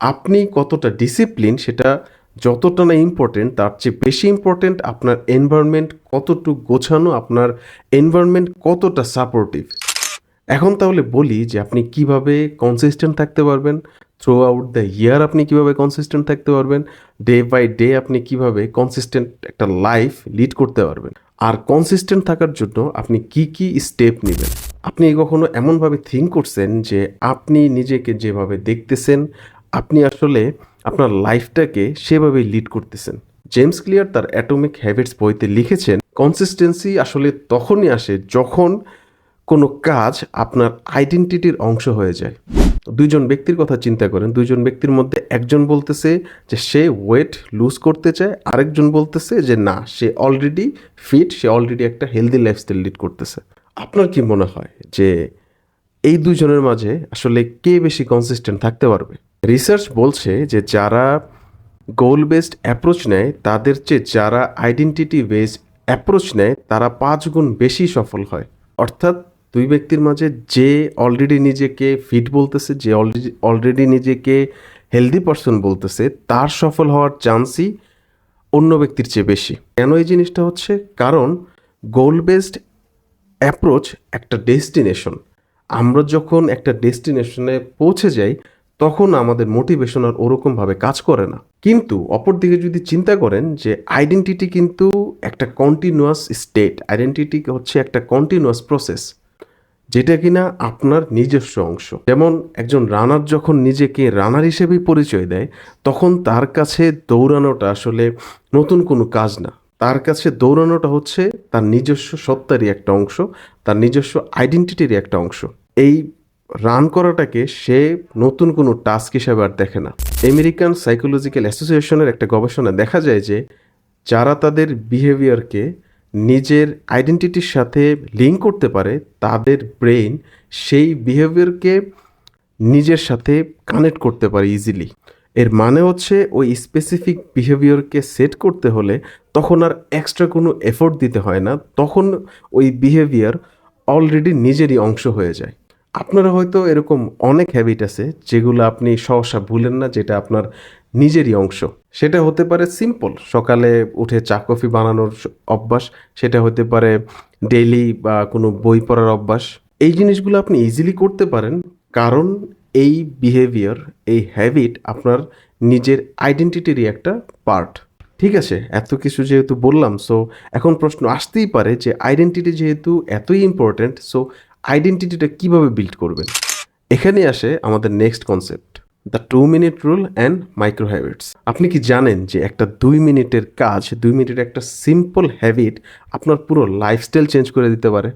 আপনি কতটা ডিসিপ্লিন সেটা যতটা না ইম্পর্টেন্ট তার চেয়ে বেশি ইম্পর্টেন্ট আপনার এনভায়রনমেন্ট কতটুকু গোছানো, আপনার এনভায়রনমেন্ট কতটা সাপোর্টিভ এখন তাহলে বলি যে আপনি কীভাবে কনসিস্টেন্ট থাকতে পারবেন থ্রু আউট দ্য ইয়ার আপনি কীভাবে কনসিস্টেন্ট থাকতে পারবেন ডে বাই ডে আপনি কীভাবে কনসিস্টেন্ট একটা লাইফ লিড করতে পারবেন। আর কনসিস্টেন্ট থাকার জন্য আপনি কি কি স্টেপ নেবেন? আপনি কখনো এমনভাবে থিঙ্ক করছেন যে আপনি নিজেকে যেভাবে দেখতেছেন আপনি আসলে আপনার লাইফটাকে সেভাবেই লিড করতেছেন। জেমস ক্লিয়ার তার অ্যাটমিক হ্যাবিটস বইতে লিখেছেন, কনসিস্টেন্সি আসলে তখনই আসে যখন কোনো কাজ আপনার আইডেন্টিটির অংশ হয়ে যায়। দুইজন ব্যক্তির কথা চিন্তা করেন। দুইজন ব্যক্তির মধ্যে একজন বলতেছে যে সে ওয়েট লুজ করতে চায়, আরেকজন বলতেছে যে না, সে অলরেডি ফিট সে অলরেডি একটা হেলদি লাইফস্টাইল লিড করতেছে। আপনার কি মনে হয় যে এই দুজনের মাঝে আসলে কে বেশি কনসিস্টেন্ট থাকতে পারবে? রিসার্চ বলছে যে যারা গোল বেসড অ্যাপ্রোচ নেয়, তাদের চেয়ে যারা আইডেন্টিটি বেসড অ্যাপ্রোচ নেয়, তারা পাঁচ গুণ বেশি সফল হয়। অর্থাৎ দুই ব্যক্তির মাঝে যে অলরেডি নিজেকে ফিট বলতেছে, যে অলরেডি অলরেডি নিজেকে হেলদি পারসন বলতেছে, তার সফল হওয়ার চান্সই অন্য ব্যক্তির চেয়ে বেশি। কেন এই জিনিসটা হচ্ছে? কারণ গোল বেসড অ্যাপ্রোচ একটা ডেস্টিনেশন আমরা যখন একটা ডেস্টিনেশনে পৌঁছে যাই তখন আমাদের মোটিভেশন আর ওরকমভাবে কাজ করে না। কিন্তু অপরদিকে যদি চিন্তা করেন যে আইডেন্টিটি কিন্তু একটা কন্টিনিউয়াস স্টেট আইডেন্টিটি হচ্ছে একটা কন্টিনিউয়াস প্রসেস যেটা কিনা আপনার নিজস্ব অংশ। যেমন একজন রানার যখন নিজেকে রানার হিসেবেই পরিচয় দেয়, তখন তার কাছে দৌড়ানোটা আসলে নতুন কোনো কাজ না। তার কাছে দৌড়ানোটা হচ্ছে তার নিজস্ব সত্তারই একটা অংশ, তার নিজস্ব আইডেন্টিটির একটা অংশ। এই রান করাটাকে সে নতুন কোনো টাস্ক হিসাবে আর দেখে না। আমেরিকান সাইকোলজিক্যাল অ্যাসোসিয়েশনের একটা গবেষণা দেখা যায় যে, যারা তাদের বিহেভিয়ারকে নিজের আইডেন্টিটির সাথে লিঙ্ক করতে পারে, তাদের ব্রেইন সেই বিহেভিয়ারকে নিজের সাথে কানেক্ট করতে পারে ইজিলি এর মানে হচ্ছে ওই স্পেসিফিক বিহেভিয়ারকে সেট করতে হলে তখন আর এক্সট্রা কোনো এফোর্ট দিতে হয় না, তখন ওই বিহেভিয়ার অলরেডি নিজেরই অংশ হয়ে যায়। আপনারা হয়তো এরকম অনেক হ্যাবিট আছে যেগুলো আপনি সহসা ভুলেন না, যেটা আপনার নিজেরই অংশ। সেটা হতে পারে সিম্পল সকালে উঠে চা কফি বানানোর অভ্যাস, সেটা হতে পারে ডেইলি বা কোনো বই পড়ার অভ্যাস। এই জিনিসগুলো আপনি ইজিলি করতে পারেন, কারণ এই বিহেভিয়ার এই হ্যাবিট আপনার নিজের আইডেন্টিটিরই একটা পার্ট ঠিক আছে, এত কিছু যেহেতু বললাম সো এখন প্রশ্ন আসতেই পারে যে আইডেন্টিটি যেহেতু এতই ইম্পর্ট্যান্ট সো আইডেন্টিটিটা কীভাবে বিল্ড করবেন? এখানে আসে আমাদের next concept the two minute rule and micro habits আপনি কি জানেন যে একটা দুই মিনিটের কাজ, দুই মিনিটের একটা সিম্পল হ্যাবিট আপনার পুরো লাইফস্টাইল চেঞ্জ করে দিতে পারে?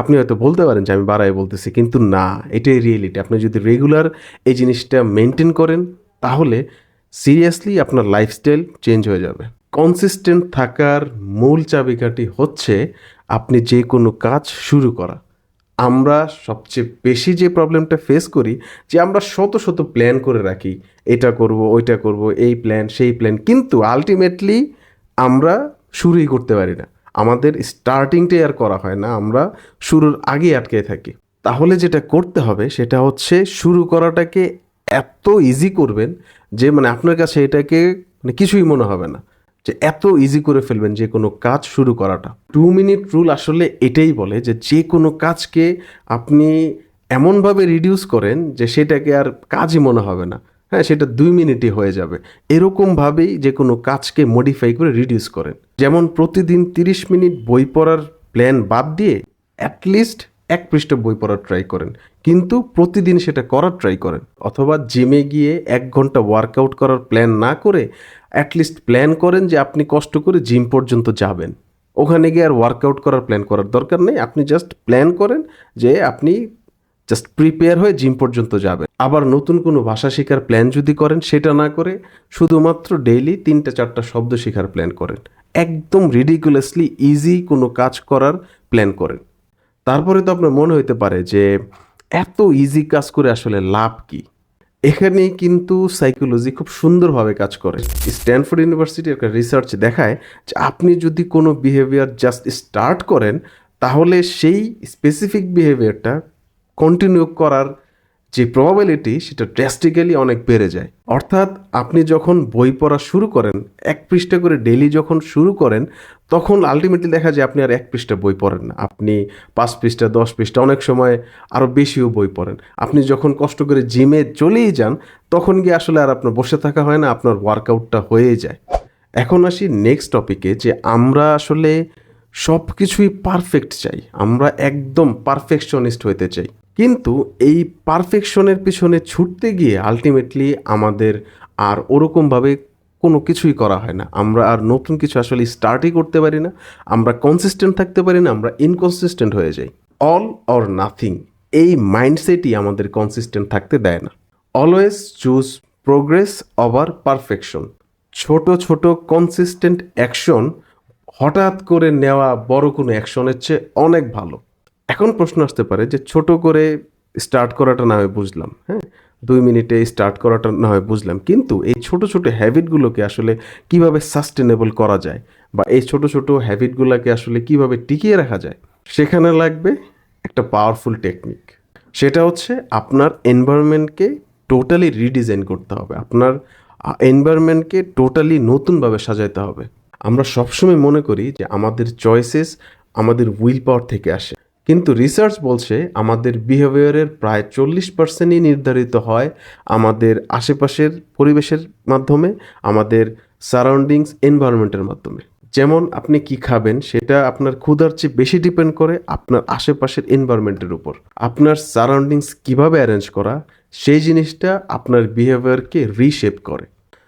আপনি হয়তো বলতে পারেন যে আমি বাড়াই বলতেছি, কিন্তু না, এটাই রিয়েলিটি আপনি যদি রেগুলার এই জিনিসটা মেনটেন করেন, তাহলে সিরিয়াসলি আপনার লাইফস্টাইল চেঞ্জ হয়ে যাবে। কনসিস্টেন্ট থাকার মূল চাবিকাঠি হচ্ছে আপনি যে কোনো কাজ শুরু করা। আমরা সবচেয়ে বেশি যে প্রবলেমটা ফেস করি, যে আমরা শত শত প্ল্যান করে রাখি। এটা করব, ওইটা করব, এই প্ল্যান সেই প্ল্যান কিন্তু আলটিমেটলি আমরা শুরুই করতে পারি না। আমাদের স্টার্টিংটাই আর করা হয় না, আমরা শুরুর আগে আটকে থাকি। তাহলে যেটা করতে হবে, সেটা হচ্ছে শুরু করাটাকে এত ইজি করবেন যে মানে আপনার কাছে এটাকে মানে কিছুই মনে হবে না। যে এত ইজি করে ফেলবেন যে কোনো কাজ শুরু করাটা। টু মিনিট রুল আসলে এটাই বলে যে যে কোনো কাজকে আপনি এমনভাবে রিডিউস করেন যে সেটাকে আর কাজই মনে হবে না। হ্যাঁ সেটা দুই মিনিটই হয়ে যাবে। এরকমভাবেই যে কোনো কাজকে মডিফাই করে রিডিউস করেন। যেমন প্রতিদিন তিরিশ মিনিট বই পড়ার প্ল্যান বাদ দিয়ে অ্যাটলিস্ট এক পৃষ্ঠ বই পড়ার ট্রাই করেন। কিন্তু প্রতিদিন সেটা করার ট্রাই করেন। অথবা জিমে গিয়ে এক ঘণ্টা ওয়ার্কআউট করার প্ল্যান না করে অ্যাটলিস্ট প্ল্যান করেন যে আপনি কষ্ট করে জিম পর্যন্ত যাবেন। ওখানে গিয়ে আর ওয়ার্কআউট করার প্ল্যান করার দরকার নেই। আপনি জাস্ট প্ল্যান করেন যে আপনি জাস্ট প্রিপেয়ার হয়ে জিম পর্যন্ত যাবেন। আবার নতুন কোনো ভাষা শেখার প্ল্যান যদি করেন, সেটা না করে শুধুমাত্র ডেইলি তিনটা, চারটা শব্দ শেখার প্ল্যান করেন। একদম রিডিকুলাসলি ইজি কোনো কাজ করার প্ল্যান করেন। তারপরে তো আপনার মনে হইতে পারে যে এত ইজি কাজ করে আসলে লাভ কি? এখানে কিন্তু সাইকোলজি খুব সুন্দরভাবে কাজ করে। স্ট্যানফোর্ড ইউনিভার্সিটির একটা রিসার্চ দেখায় যে আপনি যদি কোনো বিহেভিয়ার জাস্ট স্টার্ট করেন, তাহলে সেই স্পেসিফিক বিহেভিয়ারটা কন্টিনিউ করার যে প্রবাবিলিটি সেটা ড্রাস্টিক্যালি অনেক বেড়ে যায়। অর্থাৎ আপনি যখন বই পড়া শুরু করেন, এক পৃষ্ঠা করে ডেলি যখন শুরু করেন, তখন আলটিমেটলি দেখা যায় আপনি আর এক পৃষ্ঠা বই পড়েন না। আপনি পাঁচ পৃষ্ঠা, দশ পৃষ্ঠা, অনেক সময় আরও বেশিও বই পড়েন। আপনি যখন কষ্ট করে জিমে চলেই যান, তখন গিয়ে আসলে আর আপনার বসে থাকা হয় না, আপনার ওয়ার্কআউটটা হয়ে যায়। এখন আসি নেক্সট টপিকে যে আমরা আসলে সব কিছুই পারফেক্ট চাই। আমরা একদম পারফেকশনিস্ট হইতে চাই। কিন্তু এই পারফেকশনের পিছনে ছুটতে গিয়ে আলটিমেটলি আমাদের আর ওরকমভাবে কোনো কিছুই করা হয় না। আমরা আর নতুন কিছু আসলে স্টার্টই করতে পারি না, আমরা কনসিস্টেন্ট থাকতে পারি না, আমরা ইনকনসিস্টেন্ট হয়ে যাই। অল অর নাথিং এই মাইন্ডসেটই আমাদের কনসিস্টেন্ট থাকতে দেয় না। Always choose progress over perfection ছোট ছোট কনসিস্টেন্ট অ্যাকশন হঠাৎ করে নেওয়া বড় কোনো অ্যাকশনের চেয়ে অনেক ভালো। এখন প্রশ্ন আসতে পারে যে ছোট করে স্টার্ট করাটা না হয় বুঝলাম হ্যাঁ? দুই মিনিটে স্টার্ট করাটা না হয় বুঝলাম। কিন্তু এই ছোট ছোট হ্যাবিটগুলোকে আসলে কীভাবে সাস্টেনেবল করা যায় বা এই ছোট ছোট হ্যাবিটগুলোকে আসলে কীভাবে টিকিয়ে রাখা যায়, সেখানে লাগবে একটা পাওয়ারফুল টেকনিক সেটা হচ্ছে আপনার এনভায়রনমেন্টকে টোটালি রিডিজাইন করতে হবে। আপনার এনভায়রনমেন্টকে টোটালি নতুনভাবে সাজাইতে হবে। আমরা সবসময় মনে করি যে আমাদের চয়েসেস আমাদের উইল পাওয়ার থেকে আসে। কিন্তু রিসার্চ বলছে আমাদের বিহেভিয়ারের প্রায় চল্লিশ পার্সেন্টই নির্ধারিত হয় আমাদের আশেপাশের পরিবেশের মাধ্যমে, আমাদের সারাউন্ডিংস এনভায়রনমেন্টের মাধ্যমে। যেমন আপনি কি খাবেন, সেটা আপনার ক্ষুধার চেয়ে বেশি ডিপেন্ড করে আপনার আশেপাশের এনভায়রনমেন্টের উপর। আপনার সারাউন্ডিংস কীভাবে অ্যারেঞ্জ করা, সেই জিনিসটা আপনার বিহেভিয়ারকে রিশেপ করে।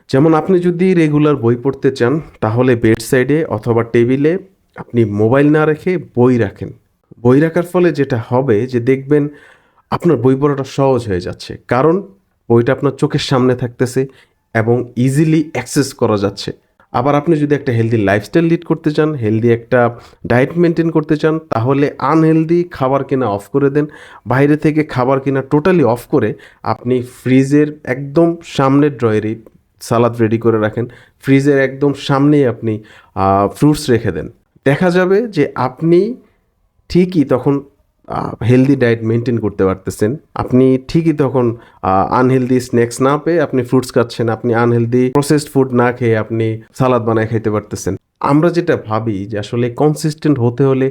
যেমন আপনি যদি রেগুলার বই পড়তে চান, তাহলে বেড সাইডে অথবা টেবিলে আপনি মোবাইল না রেখে বই রাখেন। বই রাখার ফলে যেটা হবে যে দেখবেন আপনার বই পড়াটা সহজ হয়ে যাচ্ছে। কারণ বইটা আপনার চোখের সামনে থাকতেছে এবং ইজিলি অ্যাক্সেস করা যাচ্ছে। আবার আপনি যদি একটা হেলদি লাইফস্টাইল লিড করতে চান হেলদি একটা ডায়েট মেনটেন করতে চান, তাহলে আনহেলদি খাবার কিনা অফ করে দেন। বাইরে থেকে খাবার কিনা টোটালি অফ করে আপনি ফ্রিজের একদম সামনের ড্রয়ারে সালাদ রেডি করে রাখেন। ফ্রিজের একদম সামনেই আপনি ফ্রুটস রেখে দেন। দেখা যাবে যে আপনি ঠিকই তখন হেলদি ডায়েট মেনটেন করতে পারতেছেন। আপনি ঠিকই তখন আনহেলদি স্ন্যাক্স না পেয়ে আপনি ফ্রুটস খাচ্ছেন, আপনি আনহেলদি প্রসেসড ফুড না খেয়ে আপনি সালাদ বানায় খেতে পারতেছেন। আমরা যেটা ভাবি যে আসলে কনসিস্টেন্ট হতে হলে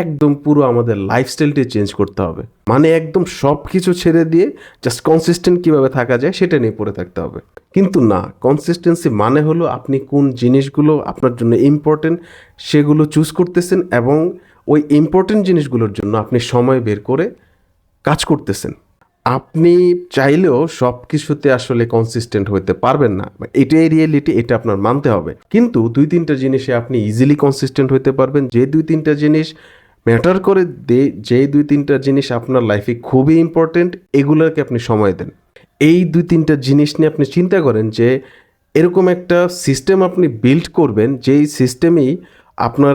একদম পুরো আমাদের লাইফস্টাইলটি চেঞ্জ করতে হবে। মানে একদম সব কিছু ছেড়ে দিয়ে জাস্ট কনসিস্টেন্ট কীভাবে থাকা যায় সেটা নিয়ে পড়ে থাকতে হবে। কিন্তু না কনসিস্টেন্সি মানে হলো আপনি কোন জিনিসগুলো আপনার জন্য ইম্পর্টেন্ট সেগুলো চুজ করতেছেন এবং ওই ইম্পর্টেন্ট জিনিসগুলোর জন্য আপনি সময় বের করে কাজ করতেছেন। আপনি চাইলেও সব কিছুতে আসলে কনসিস্টেন্ট হতে পারবেন না। এটাই রিয়েলিটি এটা আপনার মানতে হবে। কিন্তু দুই তিনটা জিনিসে আপনি ইজিলি কনসিস্টেন্ট হতে পারবেন। যে দুই তিনটা জিনিস ম্যাটার করে দে, যে দুই তিনটা জিনিস আপনার লাইফে খুবই ইম্পর্টেন্ট এগুলোকে আপনি সময় দেন। এই দুই তিনটা জিনিস নিয়ে আপনি চিন্তা করেন যে এরকম একটা সিস্টেম আপনি বিল্ড করবেন, যেই সিস্টেমেই আপনার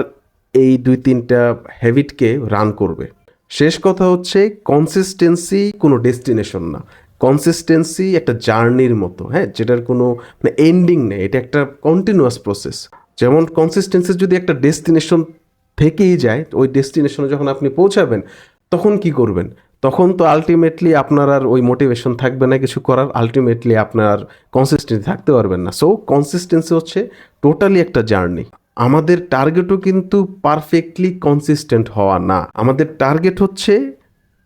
এই দুই তিনটা হ্যাবিটকে রান করবে। শেষ কথা হচ্ছে কনসিস্টেন্সি কোনো ডেস্টিনেশন না। কনসিস্টেন্সি একটা জার্নির মতো হ্যাঁ? যেটার কোনো মানে এন্ডিং নেই। এটা একটা কন্টিনিউয়াস প্রসেস যেমন কনসিস্টেন্সি যদি একটা ডেস্টিনেশন থেকেই যায় ওই ডেস্টিনেশনে যখন আপনি পৌঁছাবেন, তখন কি করবেন? তখন তো আলটিমেটলি আপনার আর ওই মোটিভেশন থাকবে না কিছু করার আলটিমেটলি আপনার কনসিস্টেন্সি থাকতে পারবেন না। সো কনসিস্টেন্সি হচ্ছে টোটালি একটা জার্নি আমাদের টার্গেটও কিন্তু পারফেক্টলি কনসিস্টেন্ট হওয়া না। আমাদের টার্গেট হচ্ছে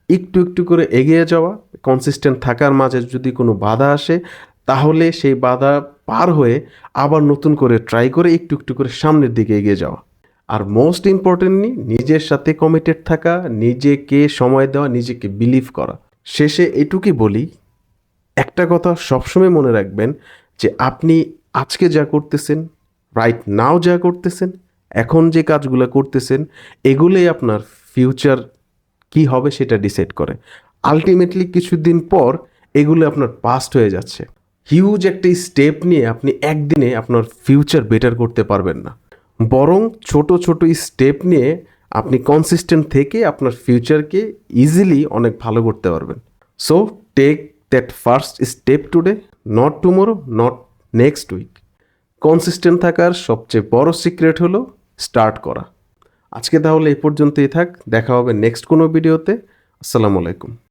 একটু একটু করে এগিয়ে যাওয়া কনসিস্টেন্ট থাকার মাঝে যদি কোনো বাধা আসে, তাহলে সেই বাধা পার হয়ে আবার নতুন করে ট্রাই করে একটু একটু করে সামনের দিকে এগিয়ে যাওয়া। আর মোস্ট ইম্পর্টেন্টলি নিজের সাথে কমিটেড থাকা, নিজেকে সময় দেওয়া, নিজেকে বিলিভ করা। শেষে এটুকুই বলি, একটা কথা সবসময় মনে রাখবেন যে আপনি আজকে যা করতেছেন রাইট নাও যা করতেছেন, এখন যে কাজগুলো করতেছেন, এগুলোই আপনার ফিউচার কি হবে সেটা ডিসাইড করে। আলটিমেটলি কিছুদিন পর এগুলো আপনার পাস্ট হয়ে যাচ্ছে। হিউজ একটা স্টেপ নিয়ে আপনি একদিনে আপনার ফিউচার বেটার করতে পারবেন না। বরং ছোট ছোট স্টেপ নিয়ে আপনি কনসিস্টেন্ট থেকে আপনার ফিউচারকে ইজিলি অনেক ভালো করতে পারবেন। So take that first step today not tomorrow not next week consistent থাকার সবচেয়ে বড় সিক্রেট হলো স্টার্ট করা। আজকে তাহলে এই পর্যন্তই থাক, দেখা হবে নেক্সট কোনো ভিডিওতে আসসালামু আলাইকুম।